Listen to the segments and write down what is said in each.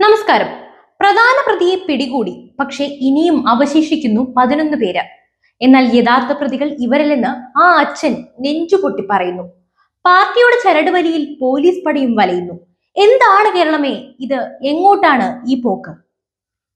നമസ്കാരം. പ്രധാന പ്രതിയെ പിടികൂടി പക്ഷേ ഇനിയും അവശേഷിക്കുന്നു പതിനൊന്ന് പേര്. എന്നാൽ യഥാർത്ഥ പ്രതികൾ ഇവരല്ലെന്ന് ആ അച്ഛൻ നെഞ്ചുപൊട്ടി പറയുന്നു. പാർട്ടിയുടെ ചരടുവലിയിൽ പോലീസ് പടിയും വലയുന്നു. എന്താണ് കേരളമേ? ഇത് എങ്ങോട്ടാണ് ഈ പോക്ക്?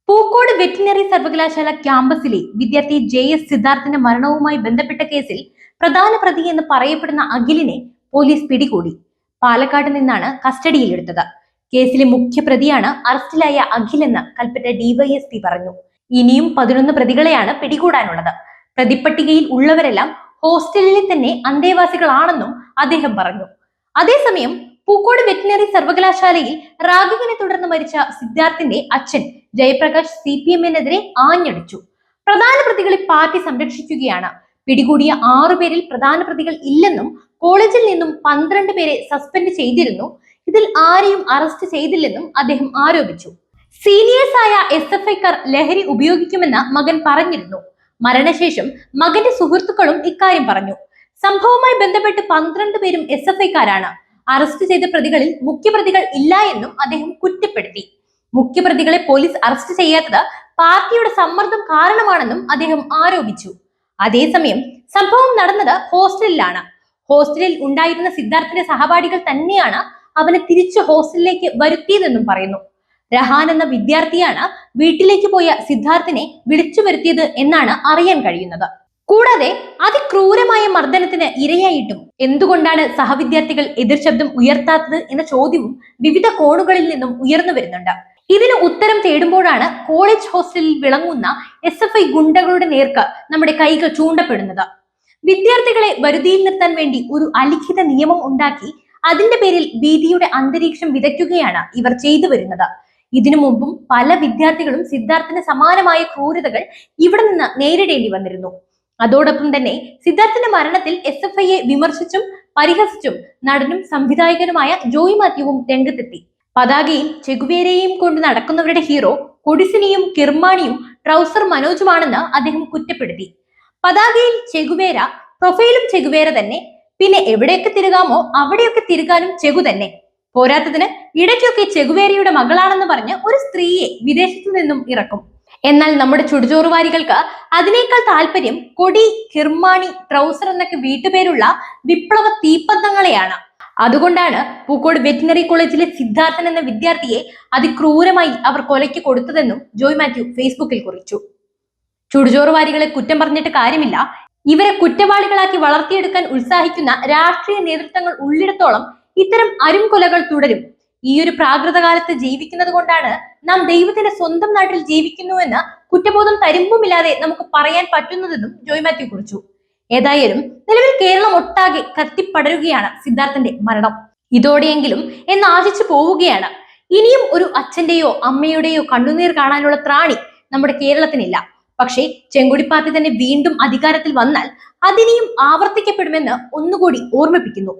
പൂക്കോട് വെറ്റിനറി സർവകലാശാല ക്യാമ്പസിലെ വിദ്യാർത്ഥി ജെ എസ് സിദ്ധാർത്ഥിന്റെ മരണവുമായി ബന്ധപ്പെട്ട കേസിൽ പ്രധാന പ്രതി എന്ന് പറയപ്പെടുന്ന അഖിലിനെ പോലീസ് പിടികൂടി. പാലക്കാട് നിന്നാണ് കസ്റ്റഡിയിലെടുത്തത്. കേസിലെ മുഖ്യപ്രതിയാണ് അറസ്റ്റിലായ അഖിലെന്ന് കൽപ്പറ്റ ഡിവൈഎസ്പി പറഞ്ഞു. ഇനിയും പതിനൊന്ന് പ്രതികളെയാണ് പിടികൂടാനുള്ളത്. പ്രതിപ്പട്ടികയിൽ ഉള്ളവരെല്ലാം ഹോസ്റ്റലിലെ തന്നെ അന്തേവാസികളാണെന്നും അദ്ദേഹം പറഞ്ഞു. അതേസമയം പൂക്കോട് വെറ്റിനറി സർവകലാശാലയിൽ റാഗിങ്ങിനെ തുടർന്ന് മരിച്ച സിദ്ധാർത്ഥിന്റെ അച്ഛൻ ജയപ്രകാശ് സി പി എമ്മിനെതിരെ ആഞ്ഞടിച്ചു. പ്രധാന പ്രതികളെ പാർട്ടി സംരക്ഷിക്കുകയാണ്. പിടികൂടിയ ആറു പേരിൽ പ്രധാന പ്രതികൾ ഇല്ലെന്നും കോളേജിൽ നിന്നും പന്ത്രണ്ട് പേരെ സസ്പെൻഡ് ചെയ്തിരുന്നു. ഇതിൽ ആരെയും അറസ്റ്റ് ചെയ്തില്ലെന്നും അദ്ദേഹം ആരോപിച്ചു. സീനിയേഴ്സ് ആയ എസ് എഫ് ഐക്കാർ ലഹരി ഉപയോഗിക്കുമെന്ന് മകൻ പറഞ്ഞിരുന്നു. മരണശേഷം മകന്റെ സുഹൃത്തുക്കളും ഇക്കാര്യം പറഞ്ഞു. സംഭവവുമായി ബന്ധപ്പെട്ട് പന്ത്രണ്ട് പേരും എസ് എഫ് ഐക്കാരാണ്. അറസ്റ്റ് ചെയ്ത പ്രതികളിൽ മുഖ്യപ്രതികൾ ഇല്ല എന്നും അദ്ദേഹം കുറ്റപ്പെടുത്തി. മുഖ്യപ്രതികളെ പോലീസ് അറസ്റ്റ് ചെയ്യാത്തത് പാർട്ടിയുടെ സമ്മർദ്ദം കാരണമാണെന്നും അദ്ദേഹം ആരോപിച്ചു. അതേസമയം സംഭവം നടന്നത് ഹോസ്റ്റലിലാണ്. ഹോസ്റ്റലിൽ ഉണ്ടായിരുന്ന സിദ്ധാർത്ഥിന്റെ സഹപാഠികൾ തന്നെയാണ് അവനെ തിരിച്ച് ഹോസ്റ്റലിലേക്ക് വരുത്തിയതെന്നും പറയുന്നു. രഹാൻ എന്ന വിദ്യാർത്ഥിയാണ് വീട്ടിലേക്ക് പോയ സിദ്ധാർത്ഥിനെ വിളിച്ചു വരുത്തിയത് എന്നാണ് അറിയാൻ കഴിയുന്നത്. കൂടാതെ അതിക്രൂരമായ മർദ്ദനത്തിന് ഇരയായിട്ടും എന്തുകൊണ്ടാണ് സഹവിദ്യാർത്ഥികൾ എതിർ ശബ്ദം ഉയർത്താത്തത് എന്ന ചോദ്യവും വിവിധ കോണുകളിൽ നിന്നും ഉയർന്നു വരുന്നുണ്ട്. ഇതിന് ഉത്തരം തേടുമ്പോഴാണ് കോളേജ് ഹോസ്റ്റലിൽ വിളങ്ങുന്ന എസ് എഫ് ഐ ഗുണ്ടകളുടെ നേർക്ക് നമ്മുടെ കൈകൾ ചൂണ്ടപ്പെടുന്നത്. വിദ്യാർത്ഥികളെ വരുതിയിൽ നിർത്താൻ വേണ്ടി ഒരു അലിഖിത നിയമം ഉണ്ടാക്കി അതിന്റെ പേരിൽ ഭീതിയുടെ അന്തരീക്ഷം വിതയ്ക്കുകയാണ് ഇവർ ചെയ്തു വരുന്നത്. ഇതിനു മുമ്പും പല വിദ്യാർത്ഥികളും സിദ്ധാർത്ഥിന് സമാനമായ ക്രൂരതകൾ ഇവിടെ നിന്ന് നേരിടേണ്ടി വന്നിരുന്നു. അതോടൊപ്പം തന്നെ സിദ്ധാർത്ഥന്റെ മരണത്തിൽ എസ് എഫ് ഐയെ വിമർശിച്ചും പരിഹസിച്ചും നടനും സംവിധായകനുമായ ജോയി മാത്യുവും രംഗത്തെത്തി. പതാകയും ചെഗുവേരയും കൊണ്ട് നടക്കുന്നവരുടെ ഹീറോ കൊടിസിനിയും കിർമാണിയും ട്രൗസർ മനോജുമാണെന്ന് അദ്ദേഹം കുറ്റപ്പെടുത്തി. പതാകയിൽ ചെഗുവേര പ്രൊഫൈലും ചെഗുവേര തന്നെ പിന്നെ എവിടെയൊക്കെ തിരുകാമോ അവിടെയൊക്കെ തിരുകാനും ചെകു തന്നെ. പോരാത്തതിന് ഇടയ്ക്കൊക്കെ ചെകുവേരിയുടെ മകളാണെന്ന് പറഞ്ഞ് ഒരു സ്ത്രീയെ വിദേശത്തു നിന്നും ഇറക്കും. എന്നാൽ നമ്മുടെ ചുടുചോറുവാരികൾക്ക് അതിനേക്കാൾ താല്പര്യം കൊടി കിർമാണി ട്രൗസർ എന്നൊക്കെ വീട്ടുപേരുള്ള വിപ്ലവ തീപ്പന്തങ്ങളെയാണ്. അതുകൊണ്ടാണ് പൂക്കോട് വെറ്റിനറി കോളേജിലെ സിദ്ധാർത്ഥൻ എന്ന വിദ്യാർത്ഥിയെ അതിക്രൂരമായി അവർ കൊലയ്ക്ക് കൊടുത്തതെന്നും ജോയ് മാത്യു ഫേസ്ബുക്കിൽ കുറിച്ചു. ചുടുചോറുവാരികളെ കുറ്റം പറഞ്ഞിട്ട് കാര്യമില്ല. ഇവരെ കുറ്റവാളികളാക്കി വളർത്തിയെടുക്കാൻ ഉത്സാഹിക്കുന്ന രാഷ്ട്രീയ നേതൃത്വങ്ങൾ ഉള്ളിടത്തോളം ഇത്തരം അരുംകൊലകൾ തുടരും. ഈ ഒരു പ്രാകൃത കാലത്ത് ജീവിക്കുന്നത് കൊണ്ടാണ് നാം ദൈവത്തിന്റെ സ്വന്തം നാട്ടിൽ ജീവിക്കുന്നുവെന്ന് കുറ്റബോധം തരുമ്പുമില്ലാതെ നമുക്ക് പറയാൻ പറ്റുന്നതെന്നും ജോയ് മാത്യു കുറിച്ചു. ഏതായാലും നിലവിൽ കേരളം ഒട്ടാകെ കത്തിപ്പടരുകയാണ് സിദ്ധാർത്ഥന്റെ മരണം. ഇതോടെയെങ്കിലും എന്ന് ആശിച്ചു പോവുകയാണ്. ഇനിയും ഒരു അച്ഛന്റെയോ അമ്മയുടെയോ കണ്ണുനീർ കാണാനുള്ള ത്രാണി നമ്മുടെ കേരളത്തിനില്ല. പക്ഷേ ചെങ്കുടി പാർട്ടി തന്നെ വീണ്ടും അധികാരത്തിൽ വന്നാൽ അതിനിയും ആവർത്തിക്കപ്പെടുമെന്ന് ഒന്നുകൂടി ഓർമ്മിപ്പിക്കുന്നു.